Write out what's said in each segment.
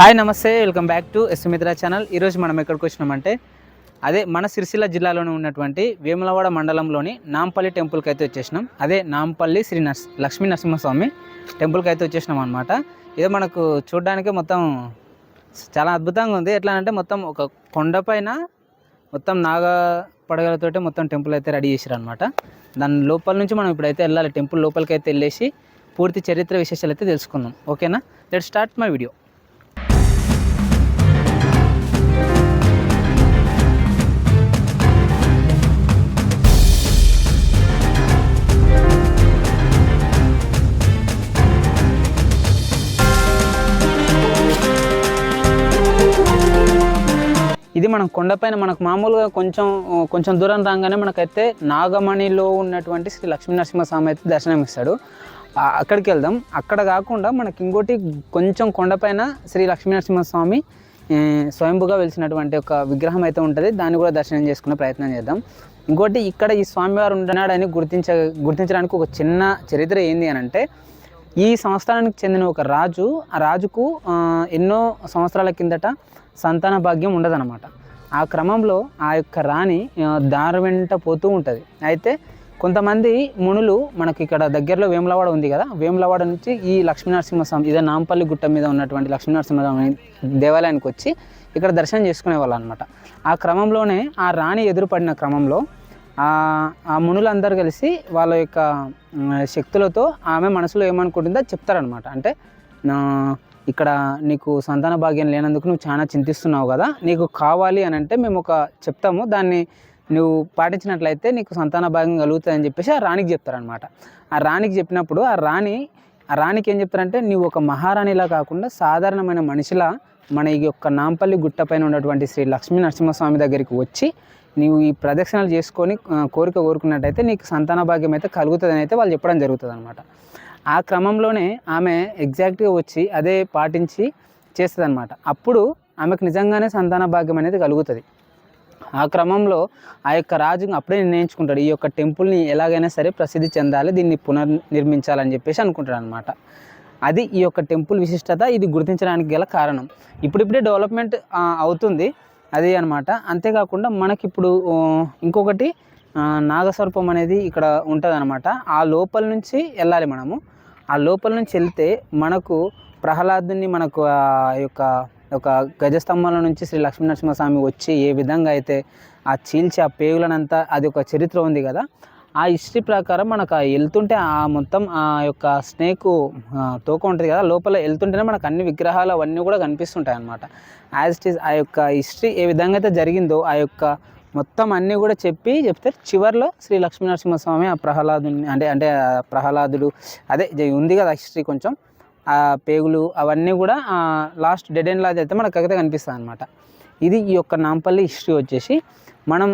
Hi నమస్తే welcome back to ఎస్మిత్ర channel. ఈరోజు మనం ఎక్కడికి వచ్చినామంటే అదే మన సిరిసిల్ల జిల్లాలోనే ఉన్నటువంటి వేములవాడ మండలంలోని నాంపల్లి టెంపుల్కి అయితే వచ్చేసినాం. అదే నాంపల్లి శ్రీ నర్స్ లక్ష్మీ నరసింహస్వామి టెంపుల్కి అయితే వచ్చేసినాం అనమాట ఇది మనకు చూడడానికి మొత్తం చాలా అద్భుతంగా ఉంది. ఎట్లా అంటే మొత్తం ఒక కొండపైన మొత్తం నాగ పడగలతోటి మొత్తం టెంపుల్ అయితే రెడీ చేశారు అనమాట దాని లోపల నుంచి మనం ఇప్పుడైతే వెళ్ళాలి. టెంపుల్ లోపలికి అయితే వెళ్ళేసి పూర్తి చరిత్ర విశేషాలు అయితే తెలుసుకుందాం. ఓకేనా? Let start my video. ఇది మనం కొండపైన మనకు మామూలుగా కొంచెం కొంచెం దూరం రాగానే మనకైతే నాగమణిలో ఉన్నటువంటి శ్రీ లక్ష్మీ నరసింహస్వామి అయితే దర్శనం ఇస్తాడు అక్కడికి వెళ్దాం. అక్కడ కాకుండా మనకి ఇంకోటి కొంచెం కొండపైన శ్రీ లక్ష్మీ నరసింహస్వామి స్వయంభుగా వెలిసినటువంటి ఒక విగ్రహం అయితే ఉంటుంది. దాన్ని కూడా దర్శనం చేసుకునే ప్రయత్నం చేద్దాం. ఇంకోటి ఇక్కడ ఈ స్వామివారు ఉంటున్నాడని గుర్తించ గుర్తించడానికి ఒక చిన్న చరిత్ర ఏంది అని అంటే ఈ సంస్థానానికి చెందిన ఒక రాజు ఆ రాజుకు ఎన్నో సంవత్సరాల కిందట సంతాన భాగ్యం ఉండదన్నమాట. ఆ క్రమంలో ఆ యొక్క రాణి దారి వెంట పోతూ ఉంటుంది. అయితే కొంతమంది మునులు మనకి ఇక్కడ దగ్గరలో వేములవాడ ఉంది కదా వేములవాడ నుంచి ఈ లక్ష్మీనరసింహస్వామి ఇదే నాంపల్లి గుట్ట మీద ఉన్నటువంటి లక్ష్మీనరసింహస్వామి దేవాలయానికి వచ్చి ఇక్కడ దర్శనం చేసుకునేవాళ్ళు అనమాట ఆ క్రమంలోనే ఆ రాణి ఎదురుపడిన క్రమంలో ఆ మునులందరూ కలిసి వాళ్ళ యొక్క శక్తులతో ఆమె మనసులో ఏమనుకుంటుందో చెప్తారనమాట అంటే నా ఇక్కడ నీకు సంతాన భాగ్యం లేనందుకు నువ్వు చాలా చింతిస్తున్నావు కదా? నీకు కావాలి అని అంటే మేము ఒక చెప్తాము. దాన్ని నువ్వు పాటించినట్లయితే నీకు సంతాన భాగ్యం కలుగుతుంది అని చెప్పేసి ఆ రాణికి చెప్తారనమాట ఆ రాణికి చెప్పినప్పుడు ఆ రాణి ఆ రాణికి ఏం చెప్తారంటే నువ్వు ఒక మహారాణిలా కాకుండా సాధారణమైన మనిషిలా మన ఈ యొక్క నాంపల్లి గుట్టపైన ఉన్నటువంటి శ్రీ లక్ష్మీ నరసింహస్వామి దగ్గరికి వచ్చి నీవు ఈ ప్రదక్షిణలు చేసుకొని కోరిక కోరుకున్నట్టయితే నీకు సంతాన భాగ్యం అయితే కలుగుతుందని అయితే వాళ్ళు చెప్పడం జరుగుతుంది అనమాట ఆ క్రమంలోనే ఆమె ఎగ్జాక్ట్గా వచ్చి అదే పాటించి చేస్తుంది అనమాట అప్పుడు ఆమెకు నిజంగానే సంతాన భాగ్యం అనేది కలుగుతుంది. ఆ క్రమంలో ఆ యొక్క రాజు అప్పుడే నిర్ణయించుకుంటాడు. ఈ యొక్క టెంపుల్ని ఎలాగైనా సరే ప్రసిద్ధి చెందాలి దీన్ని పునర్నిర్మించాలని చెప్పేసి అనుకుంటాడు అనమాట అది ఈ యొక్క టెంపుల్ విశిష్టత ఇది గుర్తించడానికి గల కారణం. ఇప్పుడిప్పుడే డెవలప్మెంట్ అవుతుంది. అది అనమాట అంతేకాకుండా మనకి ఇప్పుడు ఇంకొకటి నాగసర్పం అనేది ఇక్కడ ఉంటుంది ఆ లోపల నుంచి వెళ్ళాలి మనము. ఆ లోపల నుంచి వెళ్తే మనకు ప్రహ్లాదుని మనకు ఆ యొక్క ఒక గజస్తంభాల నుంచి శ్రీ లక్ష్మీనరసింహస్వామి వచ్చి ఏ విధంగా అయితే ఆ చీల్చి ఆ పేగులనంతా అది ఒక చరిత్ర ఉంది కదా ఆ హిస్టరీ ప్రకారం మనకు ఆ వెళ్తుంటే ఆ మొత్తం ఆ యొక్క స్నేక్ తోక ఉంటుంది కదా లోపల వెళ్తుంటేనే మనకు అన్ని విగ్రహాలు అవన్నీ కూడా కనిపిస్తుంటాయి అన్నమాట యాజ్ ఇట్ ఈస్ ఆ యొక్క హిస్టరీ ఏ విధంగా అయితే జరిగిందో ఆ యొక్క మొత్తం అన్నీ కూడా చెప్పి చెప్తే చివర్లో శ్రీ లక్ష్మీ నరసింహస్వామి ఆ ప్రహ్లాదుని అంటే అంటే ప్రహ్లాదుడు అదే ఉంది కదా హిస్టరీ కొంచెం ఆ పేగులు అవన్నీ కూడా లాస్ట్ డెడ్ ఎండ్ లాగా అయితే మనకు అయితే కనిపిస్తుంది అనమాట ఇది ఈ యొక్క నాంపల్లి హిస్టరీ వచ్చేసి మనం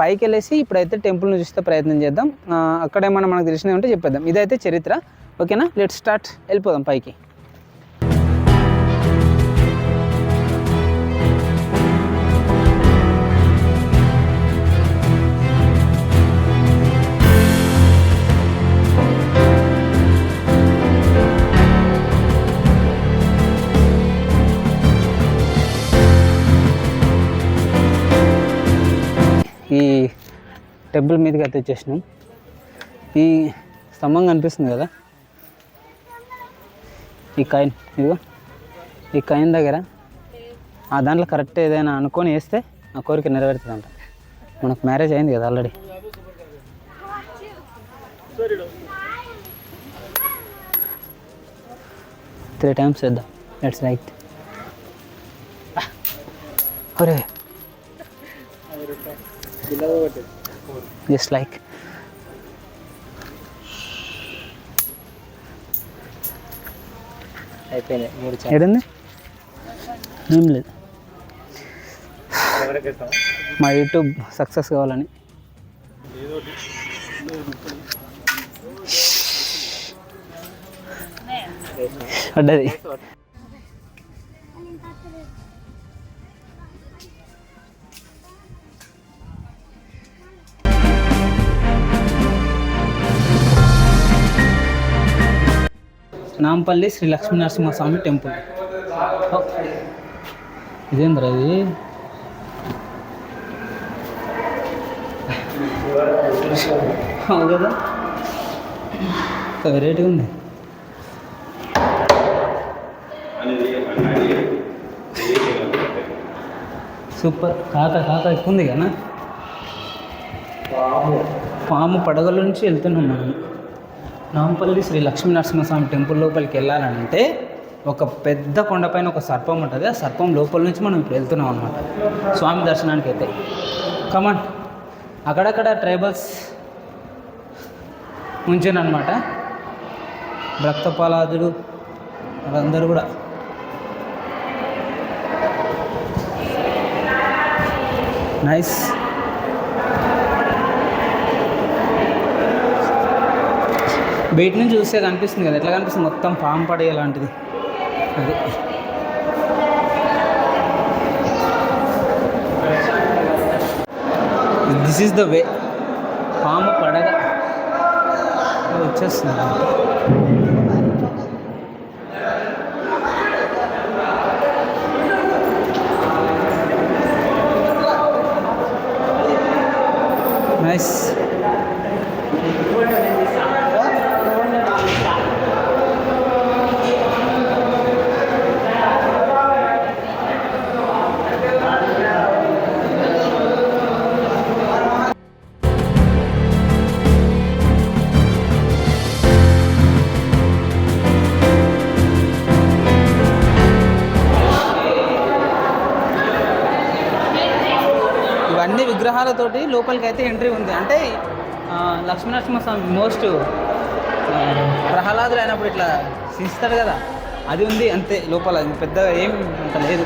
పైకి వెళ్ళేసి ఇప్పుడైతే టెంపుల్ని చూస్తే ప్రయత్నం చేద్దాం. అక్కడ ఏమైనా మనకు తెలిసినవి ఉంటే చెప్పేద్దాం. ఇదైతే చరిత్ర. ఓకేనా? లెట్ స్టార్ట్ వెళ్ళిపోదాం పైకి. ఈ టెంపుల్ మీదకి అయితే వచ్చేసినాం. ఈ స్తంభం కనిపిస్తుంది కదా? ఈ కాయిన్ ఇదిగో ఈ కాయిన్ దగ్గర ఆ దాంట్లో కరెక్ట్ ఏదైనా అనుకొని వేస్తే ఆ కోరిక నెరవేరుతుందంట. మనకు మ్యారేజ్ అయింది కదా ఆల్రెడీ. త్రీ టైమ్స్ చేద్దాం. It's right. ఒరే జస్ట్ లైక్ ఏడుంది? ఏం లేదు. మా యూట్యూబ్ సక్సెస్ కావాలని. పడ్డది నాంపల్లి శ్రీ లక్ష్మీ నరసింహస్వామి టెంపుల్. ఇదేంద్రా ఇది? అవును కదా. వెరైటీగా ఉంది. సూపర్. కాక కాక ఎక్కువ ఉంది కదా. పాము పడగల నుంచి వెళ్తున్నాం మనం. నాంపల్లి శ్రీ లక్ష్మీ నరసింహస్వామి టెంపుల్ లోపలికి వెళ్ళాలంటే ఒక పెద్ద కొండపైన ఒక సర్పం ఉంటుంది. ఆ సర్పం లోపల నుంచి మనం ఇప్పుడు వెళ్తున్నాం అనమాట స్వామి దర్శనానికి అయితే. కమాన్ అక్కడక్కడ ట్రైబల్స్ ఉంచానమాట రక్తపాలాదుడు వాళ్ళందరూ కూడా. నైస్ బయట నుంచి చూస్తే కనిపిస్తుంది కదా ఎట్లా కనిపిస్తుంది? మొత్తం పాము పడే లాంటిది. అది. దిస్ ఈస్ ద వే పాము పడగ వచ్చేస్తుంది. నైస్ విగ్రహాలతోటి లోపలికి అయితే ఎంట్రీ ఉంది. అంటే లక్ష్మీనరసింహ లక్ష్మీనరసింహస్వామి మోస్ట్ ప్రహ్లాదులు అయినప్పుడు ఇట్లా సించుతాడు కదా. అది ఉంది అంతే లోపల పెద్దగా ఏం అంత లేదు.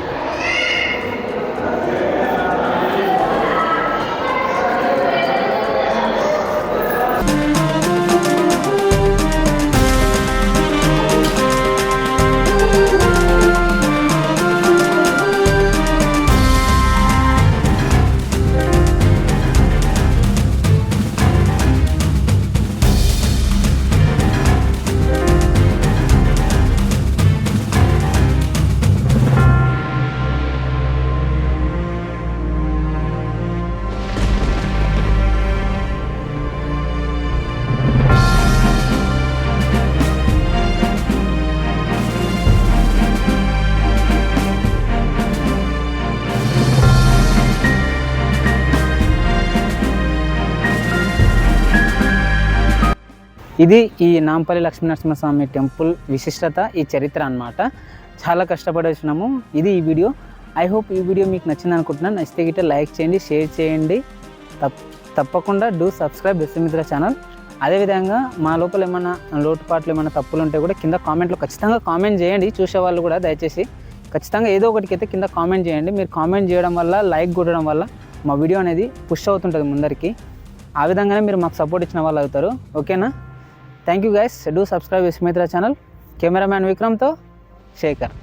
ఇది ఈ నాంపల్లి లక్ష్మీనరసింహస్వామి టెంపుల్ విశిష్టత ఈ చరిత్ర అన్నమాట. చాలా కష్టపడి వచ్చినాము ఇది ఈ వీడియో. ఐ హోప్ ఈ వీడియో మీకు నచ్చింది అనుకుంటున్నాను. నచ్చితే గిట్ట లైక్ చేయండి షేర్ చేయండి. తప్ తప్పకుండా డూ సబ్స్క్రైబ్ విశ్వమిత్ర ఛానల్ అదేవిధంగా మా లోపల ఏమైనా లోటుపాట్లు ఏమైనా తప్పులు ఉంటే కూడా కింద కామెంట్లో ఖచ్చితంగా కామెంట్ చేయండి. చూసే వాళ్ళు కూడా దయచేసి ఖచ్చితంగా ఏదో ఒకటికి అయితే కింద కామెంట్ చేయండి. మీరు కామెంట్ చేయడం వల్ల లైక్ కొట్టడం వల్ల మా వీడియో అనేది పుష్ అవుతుంటుంది ముందరికి. ఆ విధంగానే మీరు మాకు సపోర్ట్ ఇచ్చిన వాళ్ళు అవుతారు. ఓకేనా thank you guys do subscribe Vismitra channel cameraman విక్రమ్తో Shekhar